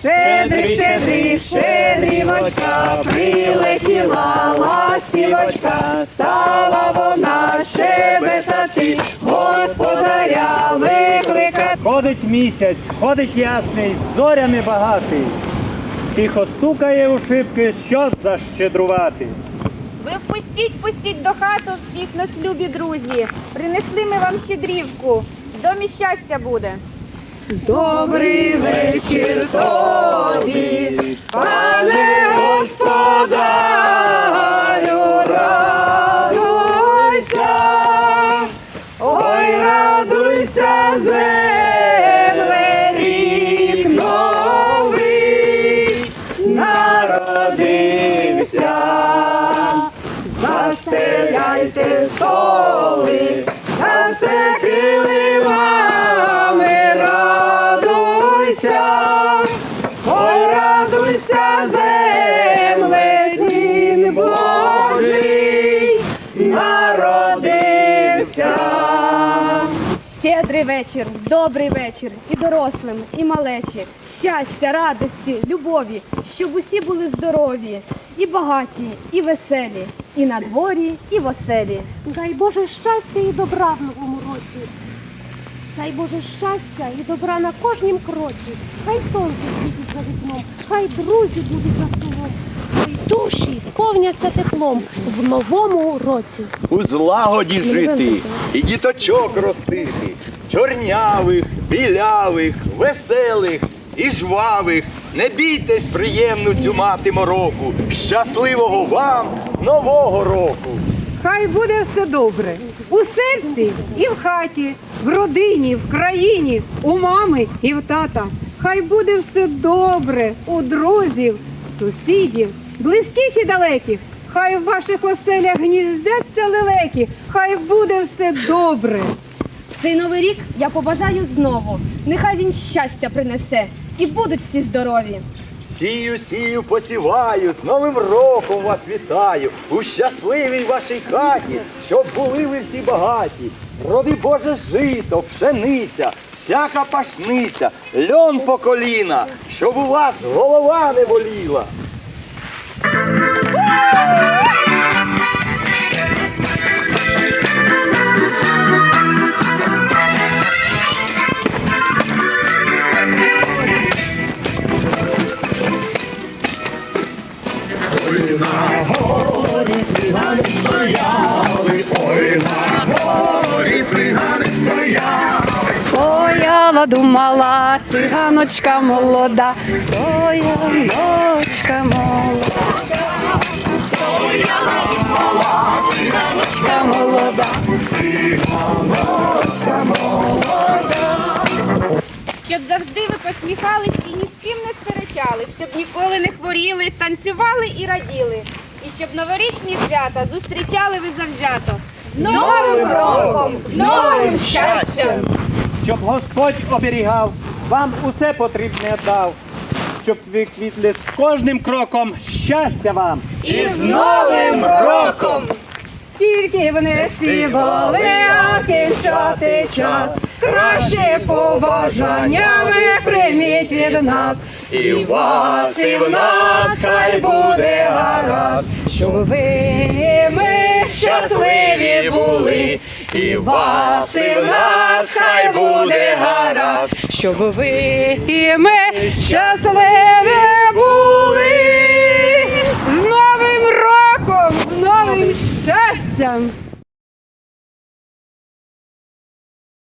Щедрі, щедрі, щедрівочка, прилетіла ластівочка, стала вона щебетати, господаря викликати. Ходить місяць, ходить ясний, зорями багатий. Тихо стукає у шибки, щоб защедрувати. Ви впустіть, пустіть до хату всіх нас, любі друзі. Принесли ми вам щедрівку. В домі щастя буде. Добрий вечір тобі, пане господарю, радуйся, ой, радуйся, земле, рік новий народився. Застеляйте столи, та все килимами Щедрий вечір, добрий вечір і дорослим, і малечі. Щастя, радості, любові, щоб усі були здорові, і багаті, і веселі, і на дворі, і в оселі. Дай Боже щастя і добра в новому році. Дай Боже щастя і добра на кожнім кроці. Хай сонце світить за вікном, хай друзі будуть за столом, душі повняться теплом в новому році. у злагоді жити і діточок ростити, чорнявих, білявих, веселих і жвавих. Не бійтесь приємну цю мати мороку. Щасливого вам нового року! Хай буде все добре у серці і в хаті, в родині, в країні, у мами і в тата. Хай буде все добре у друзів, сусідів, близьких і далеких. Хай в ваших оселях гніздяться лелеки, хай буде все добре. Цей новий рік я побажаю знову. Нехай він щастя принесе і будуть всі здорові. Сію, сію, посіваю, з Новим роком вас вітаю, у щасливій вашій хаті, щоб були ви всі багаті. Роди Боже жито, пшениця, всяка пашниця, льон по коліна, щоб у вас голова не боліла. Стояла, думала, циганочка молода, стояночка молода. Циганочка молода. Щоб завжди ви посміхались і ні з ким не сперечались, щоб ніколи не хворіли, танцювали і раділи. І щоб новорічні свята зустрічали ви завзято. З Новим роком! З новим щастям! Щоб Господь оберігав, вам усе потрібне дав, щоб ви квітли з кожним кроком щастя вам. І з Новим роком! Скільки б не співали, а кінчати час. Краще побажаннями прийміть від нас. І в вас, і в нас хай Щоб ви ми щасливі були. і вас, і в нас хай буде гаразд. Щоб ви і ми щасливі були. З Новим роком, з новим щастям!